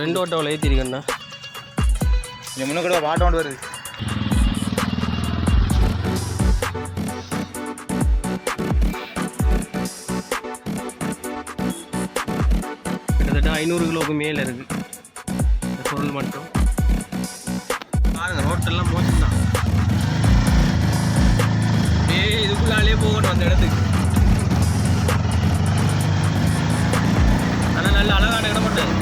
ரெண்டு ஓட்டோவில் ஏற்றிருக்கேண்ணா இங்கே முன்ன கூட வாட்டம் கொண்டு வருது கிட்டத்தட்ட ஐநூறு கிலோவுக்கு மேலே இருக்குது இந்த பொருள் மட்டும். பாருங்க ரோட்டெல்லாம் மோசம்தான். அப்படியே இதுக்குள்ளாலே போகணும் அந்த இடத்துக்கு. ஆனால் நல்ல அழகான இடம் மட்டும்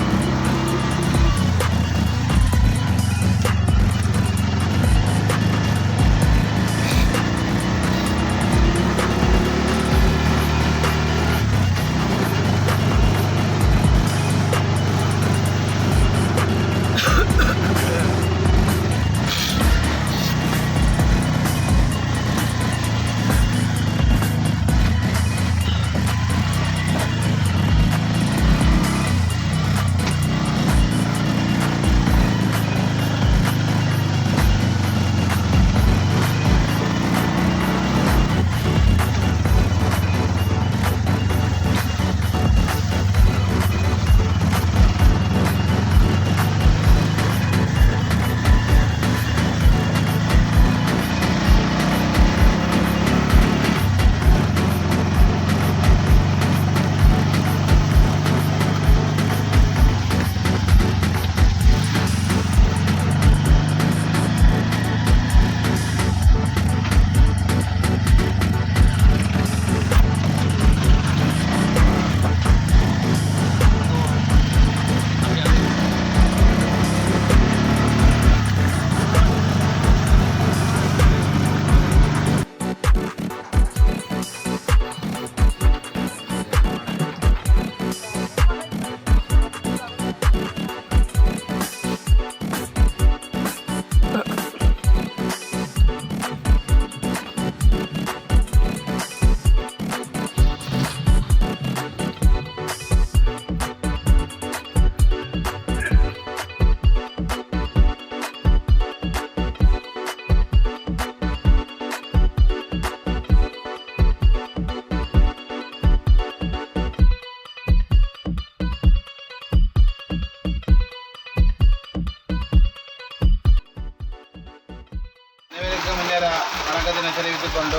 வணக்கத்தினை தெரிவித்துக் கொண்டு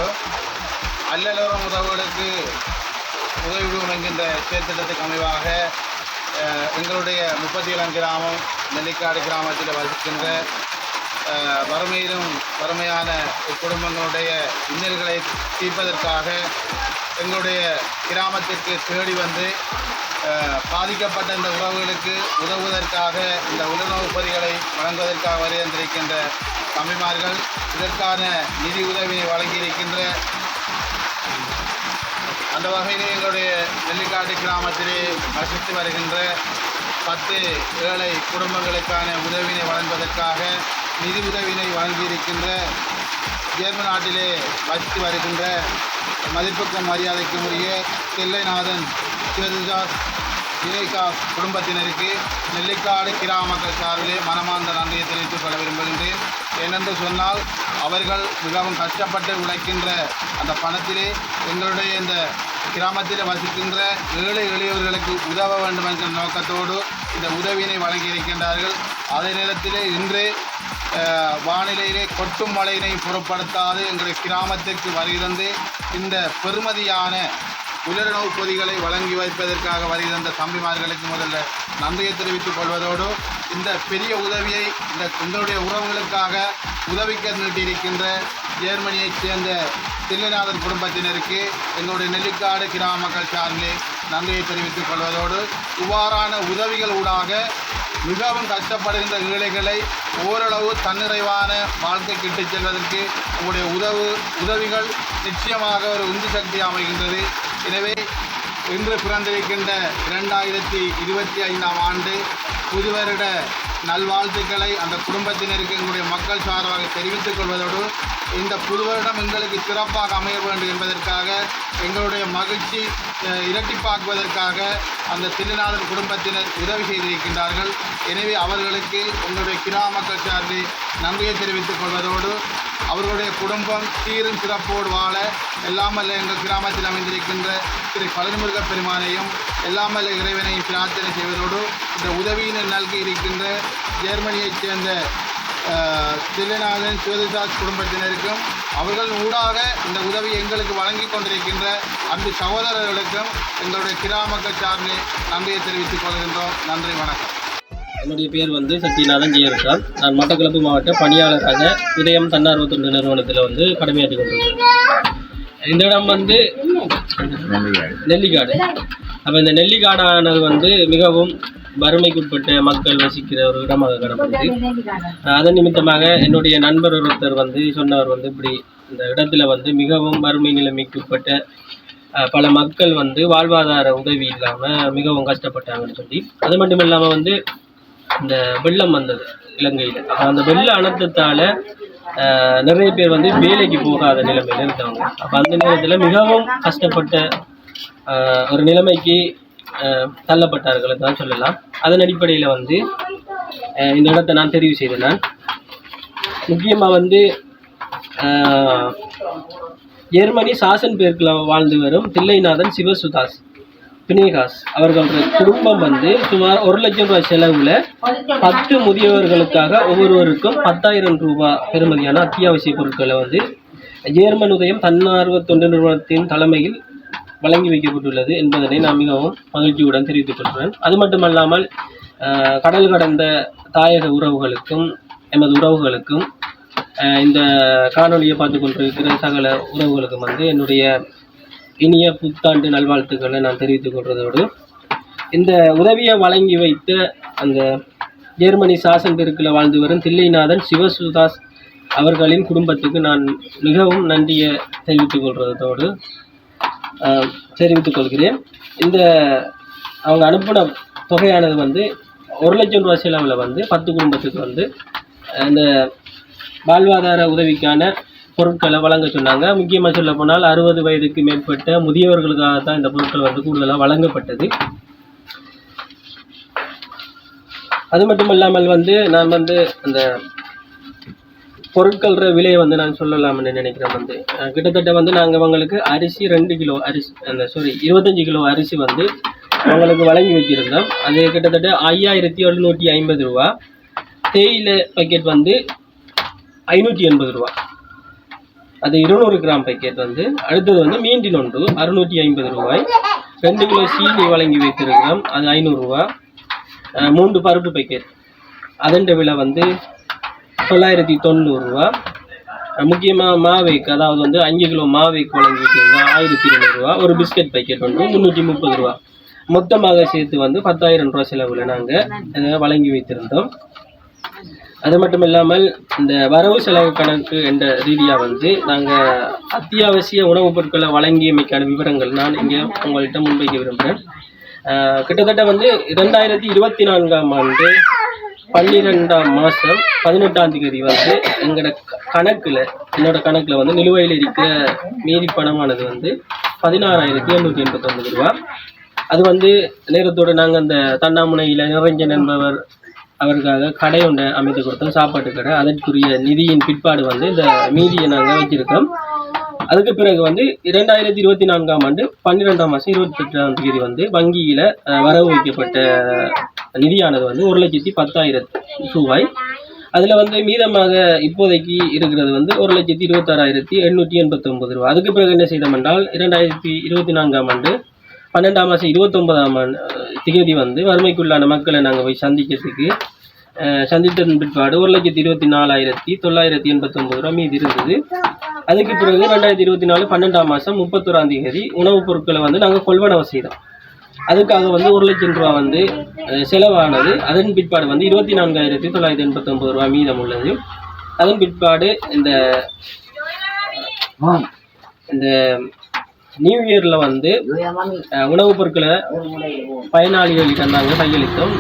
அல்லலோரம் உதவுகளுக்கு உதவிடும் என்கின்ற செயற்திட்டத்துக்கு அமைவாக எங்களுடைய முப்பத்தி ஏழாம் கிராமம் நெல்லிக்காடு கிராமத்தில் வசிக்கின்ற வறுமையிலும் வறுமையான குடும்பங்களுடைய இன்னல்களை தீர்ப்பதற்காக எங்களுடைய கிராமத்திற்கு தேடி வந்து பாதிக்கப்பட்ட இந்த உறவுகளுக்கு உதவுவதற்காக இந்த உணவு பொறிகளை வழங்குவதற்காக வருகின்றிருக்கின்ற தம்பிமார்கள் இதற்கான நிதி உதவியை வழங்கியிருக்கின்ற அந்த வகையில் எங்களுடைய நெல்லிக்காட்டு கிராமத்திலே வசித்து வருகின்ற பத்து ஏழை குடும்பங்களுக்கான உதவினை வழங்குவதற்காக நிதி உதவினை வழங்கியிருக்கின்ற ஜெர்மன் நாட்டிலே வசித்து வருகின்ற மதிப்புக்கும் மரியாதைக்கும் உரிய தில்லைநாதன் சிவதாஸ் விவேகாஸ் குடும்பத்தினருக்கு நெல்லிக்காடு கிராம மக்கள் சார்பிலே மனமார்ந்த நன்றியை தெரிவித்துக் கொள்ள விரும்புகின்றேன். ஏனென்று சொன்னால் அவர்கள் மிகவும் கஷ்டப்பட்டு உழைக்கின்ற அந்த பணத்திலே எங்களுடைய இந்த கிராமத்தில் வசிக்கின்ற ஏழை எளியவர்களுக்கு உதவ வேண்டும் என்ற நோக்கத்தோடு இந்த உதவியினை வழங்கியிருக்கின்றார்கள். அதே நேரத்திலே இன்று வானிலையிலே கொட்டும் மழையினை பொருட்படுத்தாது எங்களுடைய கிராமத்திற்கு வருகிறது இந்த பெருமதியான உலருணவு பொதிகளை வழங்கி வைப்பதற்காக வருகிறந்த தம்பிமார்களுக்கு முதல்ல நன்றியை தெரிவித்துக் கொள்வதோடு இந்த பெரிய உதவியை இந்த எங்களுடைய உறவுகளுக்காக உதவிக்க நீட்டியிருக்கின்ற ஜெர்மனியைச் சேர்ந்த தில்லைநாதன் குடும்பத்தினருக்கு எங்களுடைய நெல்லிக்காடு கிராம மக்கள் சார்பிலே நன்றியை தெரிவித்துக் கொள்வதோடு இவ்வாறான உதவிகள் ஊடாக மிகவும் கஷ்டப்படுகின்ற ஏழைகளை ஓரளவு தன்னிறைவான வாழ்க்கைக்கு இட்டுச் செல்வதற்கு உங்களுடைய உதவு உதவிகள் நிச்சயமாக ஒரு உந்து சக்தி அமைகின்றது. எனவே இன்று பிறந்திருக்கின்ற இரண்டாயிரத்தி இருபத்தி ஐந்தாம் ஆண்டு புதுவருட நல்வாழ்த்துக்களை அந்த குடும்பத்தினருக்கு எங்களுடைய மக்கள் சார்பாக தெரிவித்துக் கொள்வதோடு இந்த புது வருடம் எங்களுக்கு சிறப்பாக அமைய வேண்டும் என்பதற்காக எங்களுடைய மகிழ்ச்சி இரட்டிப்பாக்குவதற்காக அந்த திருநாதன் குடும்பத்தினர் உதவி செய்திருக்கின்றார்கள். எனவே அவர்களுக்கு எங்களுடைய கிராம மக்கள் சார்பில் நன்றியை தெரிவித்துக் கொள்வதோடு அவர்களுடைய குடும்பம் சீரும் சிறப்போடு வாழ எல்லாமல்ல எங்கள் கிராமத்தில் அமைந்திருக்கின்ற திரு பழனிமுருக பெருமானையும் எல்லாமல்ல இறைவனையும் பிரார்த்தனை செய்வதோடு இந்த உதவியினை நல்கி இருக்கின்ற ஜெர்மனியைச் சேர்ந்த அஹ், தில்லைநாதன் குடும்பத்தினருக்கும் அவர்கள் ஊடாக இந்த உதவி எங்களுக்கு வழங்கி கொண்டிருக்கின்ற அன்பு சகோதரர்களுக்கும் எங்களுடைய கிராமக்கள் சார்பில் நன்றியை தெரிவித்துக் கொள்கின்றோம். நன்றி வணக்கம். என்னுடைய பேர் வந்து சத்யநாதன் ஜெயரசால் நான் மட்டக்களப்பு மாவட்ட பணியாளராக உதயம் தன்னார்வ தொண்டு நிறுவனத்தில் வந்து கடமையாற்றி கொண்டிருக்கிறேன். இந்த இடம் வந்து நெல்லிக்காடு. அப்போ இந்த நெல்லிக்காடானது வந்து மிகவும் வறுமைக்குட்பட்ட மக்கள் வசிக்கிற ஒரு இடமாக காணப்படுது. அதன் நிமித்தமாக என்னுடைய நண்பர் ஒருத்தர் வந்து சொன்னவர் வந்து இப்படி இந்த இடத்துல வந்து மிகவும் வறுமை நிலைமைக்குட்பட்ட பல மக்கள் வந்து வாழ்வாதார உதவி இல்லாமல் மிகவும் கஷ்டப்பட்டாங்கன்னு சொல்லி. அது மட்டும் இல்லாமல் வந்து இந்த வெள்ளம் வந்தது இலங்கையில். அப்போ அந்த வெள்ள அனர்த்தத்தால் நிறைய பேர் வந்து வேலைக்கு போகாத நிலைமையில் இருந்தவங்க. அப்போ அந்த நேரத்தில் மிகவும் கஷ்டப்பட்ட ஒரு நிலைமைக்கு தள்ளப்பட்டார்கள் தான் சொல்லலாம். அதன் அடிப்படையில் வந்து இந்த இடத்தை நான் தெரிவு செய்தேன் நான். முக்கியமாக வந்து ஜெர்மனி சாசன் பேர்க்கில் வாழ்ந்து வரும் தில்லைநாதன் சிவசுதாஸ். பினேகாஸ் அவர்களுடைய குடும்பம் வந்து சுமார் ஒரு லட்சம் ரூபாய் செலவில் பத்து முதியவர்களுக்காக ஒவ்வொருவருக்கும் பத்தாயிரம் ரூபாய் பெறுமதியான அத்தியாவசிய பொருட்களை வந்து ஜேர்மன் உதயம் தன்னார்வ தொண்டு நிறுவனத்தின் தலைமையில் வழங்கி வைக்கப்பட்டுள்ளது என்பதனை நான் மிகவும் மகிழ்ச்சியுடன் தெரிவித்துக் கொள்கிறேன். அது மட்டுமல்லாமல் கடல் கடந்த தாயக உறவுகளுக்கும் எமது உறவுகளுக்கும் இந்த காணொலியை பார்த்து கொண்டிருக்கிற சகல உறவுகளுக்கும் வந்து என்னுடைய இனிய புத்தாண்டு நல்வாழ்த்துக்களை நான் தெரிவித்துக் கொள்வதோடு இந்த உதவியை வழங்கி வைத்த அந்த ஜெர்மனி சாசன் வாழ்ந்து வரும் தில்லைநாதன் சிவசுதாஸ் அவர்களின் குடும்பத்துக்கு நான் மிகவும் நன்றியை தெரிவித்துக் கொள்வதோடு தெரிவித்துக் கொள்கிறேன். இந்த அவங்க அனுப்பின தொகையானது வந்து ஒரு லட்சம் ரூபாய் செலவில் வந்து பத்து குடும்பத்துக்கு வந்து இந்த வாழ்வாதார உதவிக்கான பொருட்களை வழங்க சொன்னாங்க. முக்கியமாக சொல்ல போனால் அறுபது வயதுக்கு மேற்பட்ட முதியவர்களுக்காக தான் இந்த பொருட்கள் வந்து கூடுதலாக வழங்கப்பட்டது. அது மட்டும் இல்லாமல் வந்து நான் வந்து அந்த பொருட்கள விலையை வந்து நான் சொல்லலாம்னு நினைக்கிறேன் வந்து. கிட்டத்தட்ட வந்து நாங்கள் அவங்களுக்கு அரிசி ரெண்டு கிலோ அரிசி அந்த சாரி இருபத்தஞ்சி கிலோ அரிசி வந்து அவங்களுக்கு வழங்கி வச்சுருந்தோம் அது கிட்டத்தட்ட ஐயாயிரத்தி எழுநூற்றி ஐம்பது ரூபா. தேயிலை பாக்கெட் வந்து ஐநூற்றி எண்பது ரூபா. அது இருநூறு கிராம் பேக்கெட் வந்து அடுத்தது வந்து மீண்டின் ஒன்று அறுநூற்றி ஐம்பது ரூபாய். ரெண்டு கிலோ சீனி வழங்கி வைத்திருக்கிறோம் அது ஐநூறுரூவா மூன்று பருப்பு பேக்கெட் அதன் விலை வந்து தொள்ளாயிரத்தி தொண்ணூறுரூவா முக்கியமாக மாவேக்கு அதாவது வந்து அஞ்சு கிலோ மாவேக்கு வழங்கி வச்சிருந்தோம் ஆயிரத்தி இருநூறுவா ஒரு பிஸ்கட் பேக்கெட் ஒன்று முந்நூற்றி முப்பது ரூபா. மொத்தமாக சேர்த்து வந்து பத்தாயிரம் ரூபா செலவில் நாங்கள் வழங்கி வைத்திருந்தோம். அது மட்டும் இல்லாமல் இந்த வரவு செலவு கணக்கு என்ற ரீதியாக வந்து நாங்கள் அத்தியாவசிய உணவுப் பொருட்களை வழங்கியமைக்கான விவரங்கள் நான் இங்கே உங்கள்கிட்ட முன்வைக்க விரும்புகிறேன். கிட்டத்தட்ட வந்து இரண்டாயிரத்தி இருபத்தி நான்காம் ஆண்டு பன்னிரெண்டாம் மாதம் பதினெட்டாம் தேதி வந்து எங்களோட கணக்கில் என்னோட கணக்கில் வந்து நிலுவையில் இருக்கிற மீதி பணமானது வந்து பதினாறாயிரத்தி எண்ணூற்றி எண்பத்தொம்பது ரூபா. அது வந்து நேரத்தோடு நாங்கள் அந்த தன்னாமுனையில் நிரஞ்சன் என்பவர் அவருக்காக கடை ஒன்றை அமைத்து கொடுத்தோம் சாப்பாட்டு கடை. அதற்குரிய நிதியின் பிற்பாடு வந்து இந்த மீதியை நாங்கள் வச்சிருக்கோம் அதுக்கு பிறகு வந்து இரண்டாயிரத்தி இருபத்தி நான்காம் ஆண்டு பன்னிரெண்டாம் மாதம் இருபத்தெட்டாம் தேதி வந்து வங்கியில் வரவு வைக்கப்பட்ட நிதியானது வந்து ஒரு லட்சத்தி பத்தாயிரத்து ரூபாய். அதில் வந்து மீதமாக இப்போதைக்கு இருக்கிறது வந்து ஒரு லட்சத்தி இருபத்தாறாயிரத்தி எண்ணூற்றி எண்பத்தொம்பது ரூபா அதுக்கு பிறகு என்ன செய்தோம் என்றால் இரண்டாயிரத்தி இருபத்தி நான்காம் ஆண்டு பன்னெண்டாம் மாதம் இருபத்தொன்பதாம் ஆண்டு திகதி வந்து வறுமைக்குள்ளான மக்களை நாங்கள் போய் சந்திக்கிறதுக்கு சந்தித்ததன் பிற்பாடு ஒரு லட்சத்தி இருபத்தி நாலாயிரத்தி தொள்ளாயிரத்தி எண்பத்தொம்பது ரூபா மீதி இருந்தது. அதுக்கு பிறகு ரெண்டாயிரத்தி இருபத்தி நாலு பன்னெண்டாம் மாதம் முப்பத்தோராம் தேதி உணவுப் பொருட்களை வந்து நாங்கள் கொள்வனவு செய்தோம். அதுக்காக வந்து ஒரு லட்சம் ரூபா வந்து செலவானது. அதன் பிற்பாடு வந்து இருபத்தி நான்காயிரத்தி தொள்ளாயிரத்தி எண்பத்தொம்பது ரூபா மீதம் உள்ளது. அதன் பிற்பாடு இந்த இந்த நியூ இயரில் வந்து உணவுப் பொருட்களை பயனாளிகளுக்கு நாங்கள் கையளித்தோம்.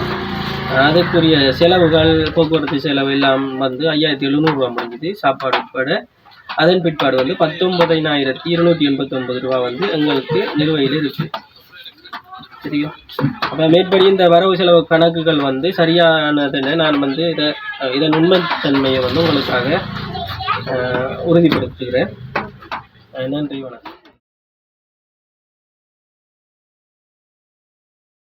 அதற்குரிய செலவுகள் போக்குவரத்து செலவு எல்லாம் வந்து ஐயாயிரத்தி எழுநூறுபா முடிஞ்சுது. சாப்பாடு உட்பட அதன் பிற்பாடு வந்து பத்தொன்பதினாயிரத்தி இருநூற்றி எண்பத்தொன்பது ரூபா வந்து எங்களுக்கு நிலுவையில் இருக்கு. தெரியும் அப்போ மேற்படி இந்த வரவு செலவு கணக்குகள் வந்து சரியானதுன்னு நான் வந்து இதை இதன் உண்மைத்தன்மையை வந்து உங்களுக்காக உறுதிப்படுத்துகிறேன். நன்றி வணக்கம்.